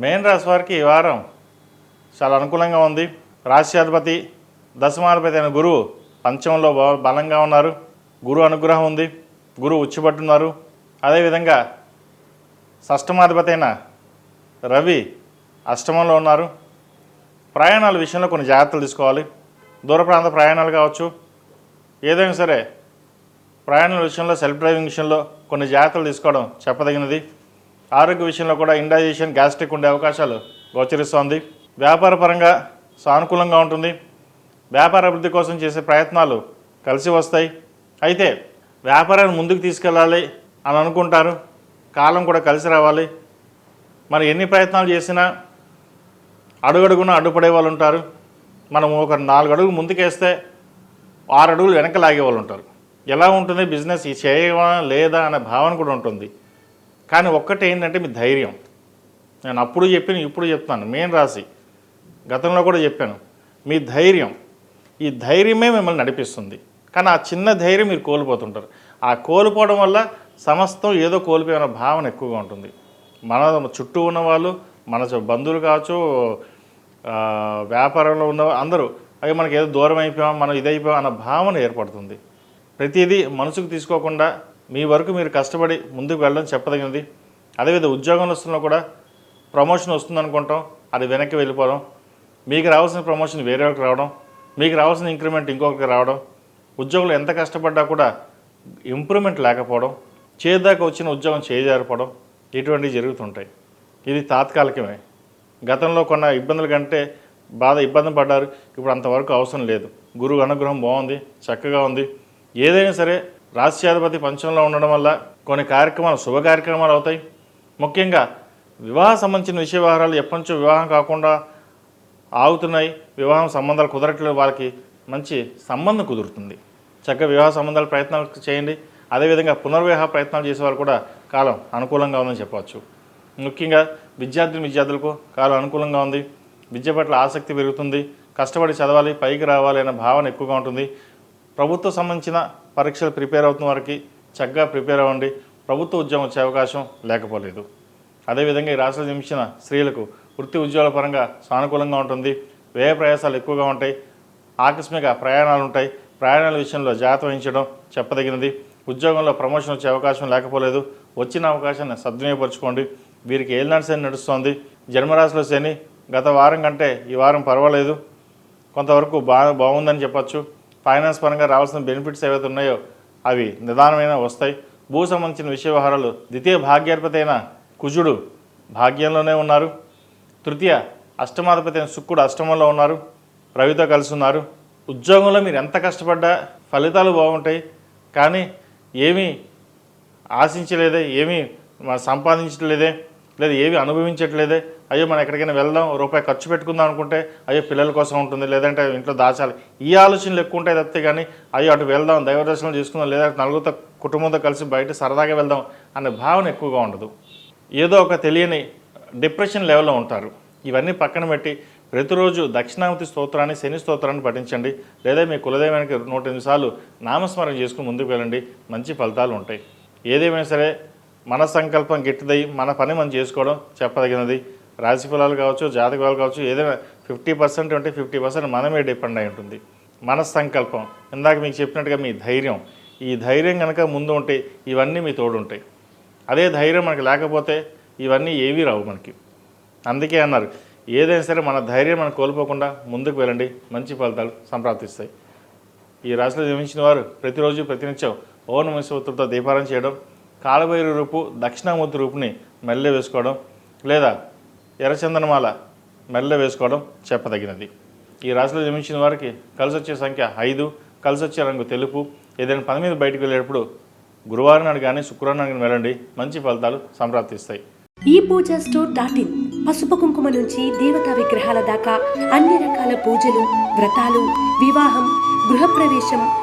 మేన్ రాశి వారికి ఈ వారం చాలా అనుకూలంగా ఉంది. రాశ్యాధిపతి దశమాధిపతి అయిన గురువు పంచమంలో బ- బలంగా ఉన్నారు. గురు అనుగ్రహం ఉంది. గురువు ఉచ్చిపట్టున్నారు. అదేవిధంగా షష్టమాధిపతి అయిన రవి అష్టమంలో ఉన్నారు. ప్రయాణాల విషయంలో కొన్ని జాగ్రత్తలు తీసుకోవాలి. దూర ప్రాంత ప్రయాణాలు కావచ్చు. ఏదైనా సరే ప్రయాణాల విషయంలో సెల్ఫ్ డ్రైవింగ్ విషయంలో కొన్ని జాగ్రత్తలు తీసుకోవడం చెప్పదగినది. ఆరోగ్య విషయంలో కూడా ఇండైజేషన్ గ్యాస్ట్రిక్ ఉండే అవకాశాలు గోచరిస్తోంది. వ్యాపార పరంగా సానుకూలంగా ఉంటుంది. వ్యాపార అభివృద్ధి కోసం చేసే ప్రయత్నాలు కలిసి వస్తాయి. అయితే వ్యాపారాన్ని ముందుకు తీసుకెళ్ళాలి అని అనుకుంటారు. కాలం కూడా కలిసి రావాలి. మరి ఎన్ని ప్రయత్నాలు చేసినా అడుగడుగున అడ్డుపడే వాళ్ళు ఉంటారు. మనం ఒక నాలుగు అడుగులు ముందుకేస్తే ఆరు అడుగులు వెనక లాగే వాళ్ళు ఉంటారు. ఎలా ఉంటుంది బిజినెస్ చేయవా లేదా అనే భావన కూడా ఉంటుంది. కానీ ఒక్కటి ఏంటంటే మీ ధైర్యం. నేను అప్పుడు చెప్పిన ఇప్పుడు చెప్తాను మెయిన్ రాసి గతంలో కూడా చెప్పాను. మీ ధైర్యం. ఈ ధైర్యమే మిమ్మల్ని నడిపిస్తుంది. కానీ ఆ చిన్న ధైర్యం మీరు కోల్పోతుంటారు. ఆ కోల్పోవడం వల్ల సమస్తం ఏదో కోల్పోయిన భావన ఎక్కువగా ఉంటుంది. మన చుట్టూ ఉన్నవాళ్ళు మన బంధువులు కావచ్చు వ్యాపారంలో ఉన్న అందరూ అవి మనకి ఏదో దూరం అయిపోయాం మనం ఇదైపోయాం అన్న భావన ఏర్పడుతుంది. ప్రతిదీ మనసుకు తీసుకోకుండా మీ వరకు మీరు కష్టపడి ముందుకు వెళ్ళడం చెప్పదగినది. అదేవిధంగా ఉద్యోగంలో వస్తున్నా కూడా ప్రమోషన్ వస్తుంది అనుకుంటాం అది వెనక్కి వెళ్ళిపోవడం. మీకు రావాల్సిన ప్రమోషన్ వేరే వాళ్ళకి రావడం. మీకు రావాల్సిన ఇంక్రిమెంట్ ఇంకొకరికి రావడం. ఉద్యోగులు ఎంత కష్టపడ్డా కూడా ఇంప్రూవ్మెంట్ లేకపోవడం. చేదాకా వచ్చిన ఉద్యోగం చేయజారిపోవడం ఇటువంటివి జరుగుతుంటాయి. ఇది తాత్కాలికమే. గతంలో కొన్న ఇబ్బందుల కంటే బాధ ఇబ్బంది పడ్డారు. ఇప్పుడు అంతవరకు అవసరం లేదు. గురువు అనుగ్రహం బాగుంది. చక్కగా ఉంది. ఏదైనా సరే రాష్ట్రాధిపతి పంచంలో ఉండడం వల్ల కొన్ని కార్యక్రమాలు శుభ కార్యక్రమాలు అవుతాయి. ముఖ్యంగా వివాహ సంబంధించిన విషయ వ్యవహారాలు ఎప్పటినుంచో వివాహం కాకుండా ఆగుతున్నాయి. వివాహం సంబంధాలు కుదరట్లేదు. వాళ్ళకి మంచి సంబంధం కుదురుతుంది. చక్కగా వివాహ సంబంధాల ప్రయత్నాలు చేయండి. అదేవిధంగా పునర్వివాహ ప్రయత్నాలు చేసేవారు కూడా కాలం అనుకూలంగా ఉందని చెప్పవచ్చు. ముఖ్యంగా విద్యార్థులు విద్యార్థులకు కాలం అనుకూలంగా ఉంది. విద్య పట్ల ఆసక్తి పెరుగుతుంది. కష్టపడి చదవాలి పైకి రావాలి అనే భావన ఎక్కువగా ఉంటుంది. ప్రభుత్వ సంబంధించిన పరీక్షలు ప్రిపేర్ అవుతున్న వారికి చక్కగా ప్రిపేర్ అవ్వండి. ప్రభుత్వ ఉద్యోగం వచ్చే అవకాశం లేకపోలేదు. అదేవిధంగా ఈ రాష్ట్రం జన్మించిన స్త్రీలకు వృత్తి ఉద్యోగాల పరంగా సానుకూలంగా ఉంటుంది. వ్యయ ప్రయాసాలు ఎక్కువగా ఉంటాయి. ఆకస్మిక ప్రయాణాలు ఉంటాయి. ప్రయాణాల విషయంలో జాగ్రత్త వహించడం చెప్పదగినది. ఉద్యోగంలో ప్రమోషన్ వచ్చే అవకాశం లేకపోలేదు. వచ్చిన అవకాశాన్ని సద్వినియోగపరచుకోండి. వీరికి ఏలినాడు శని నడుస్తోంది. జన్మరాశిలో శని గత వారం కంటే ఈ వారం పర్వాలేదు. కొంతవరకు బాగా బాగుందని చెప్పచ్చు. ఫైనాన్స్ పరంగా రావాల్సిన బెనిఫిట్స్ ఏవైతే ఉన్నాయో అవి నిదానమైన వస్తాయి. భూ సంబంధించిన విషయ వ్యవహారాలు ద్వితీయ భాగ్యాధిపతి అయిన కుజుడు భాగ్యంలోనే ఉన్నారు. తృతీయ అష్టమాధిపతి అయిన శుక్రుడు అష్టమంలో ఉన్నారు. రవితో కలిసి ఉన్నారు. ఉద్యోగంలో మీరు ఎంత కష్టపడ్డా ఫలితాలు బాగుంటాయి. కానీ ఏమీ ఆశించలేదే ఏమీ సంపాదించట్లేదే లేదా ఏవి అనుభవించట్లేదే. అయ్యో మనం ఎక్కడికైనా వెళ్దాం రూపాయి ఖర్చు పెట్టుకుందాం అనుకుంటే అయ్యో పిల్లల కోసం ఉంటుంది లేదంటే ఇంట్లో దాచాలి. ఈ ఆలోచనలు ఎక్కువ ఉంటాయి తప్పితే కానీ అయ్యో అటు వెళ్దాం దైవ దర్శనం చేసుకుందాం లేదా నలుగురితో కుటుంబంతో కలిసి బయట సరదాగా వెళ్దాం అనే భావన ఎక్కువగా ఉండదు. ఏదో ఒక తెలియని డిప్రెషన్ లెవెల్లో ఉంటారు. ఇవన్నీ పక్కన పెట్టి ప్రతిరోజు దక్షిణామూర్తి స్తోత్రాన్ని శని స్తోత్రాన్ని పఠించండి లేదా మీ కులదైవానికి నూట ఎనిమిది సార్లు నామస్మరణ చేసుకుని ముందుకు వెళ్ళండి మంచి ఫలితాలు ఉంటాయి. ఏదేమైనా సరే మన సంకల్పం గట్టిదై మన పని మనం చేసుకోవడం చెప్పదగినది. రాశి ఫలాలు కావచ్చు జాతకాలు కావచ్చు ఏదైనా ఫిఫ్టీ పర్సెంట్ ఉంటే ఫిఫ్టీ పర్సెంట్ మనమే డిపెండ్ అయి ఉంటుంది. మన సంకల్పం ఇందాక మీకు చెప్పినట్టుగా మీ ధైర్యం. ఈ ధైర్యం కనుక ముందు ఉంటే ఇవన్నీ మీ తోడు ఉంటాయి అదే ధైర్యం మనకి లేకపోతే ఇవన్నీ ఏవీ రావు మనకి. అందుకే అన్నారు ఏదైనా సరే మన ధైర్యం మనం కోల్పోకుండా ముందుకు వెళ్ళండి. మంచి ఫలితాలు సంప్రాప్తిస్తాయి. ఈ రాశిలో జన్మించిన వారు ప్రతిరోజు ప్రతినిత్యం ఓ నమశివతులతో దీపారం చేయడం కాలభైరు రూపు దక్షిణామూర్తి రూపుని మెల్లె వేసుకోవడం లేదా ఎర్రచందనమాల మెల్ల వేసుకోవడం చెప్పదగినది. ఈ రాశిలో జన్మించిన వారికి కలిసి వచ్చే సంఖ్య ఐదు కలిసి వచ్చే రంగు తెలుపు. ఏదైనా పని మీద బయటకు వెళ్ళేటప్పుడు గురువారం నాడు కానీ శుక్రవారం నాడు వెళ్ళండి. మంచి ఫలితాలు సంప్రాప్తిస్తాయి. ఈ పూజ స్టోర్ డాట్ ఇన్ పసుపు కుంకుమ నుంచి దేవతా విగ్రహాల దాకా అన్ని రకాల పూజలు వ్రతాలు వివాహం గృహప్రవేశం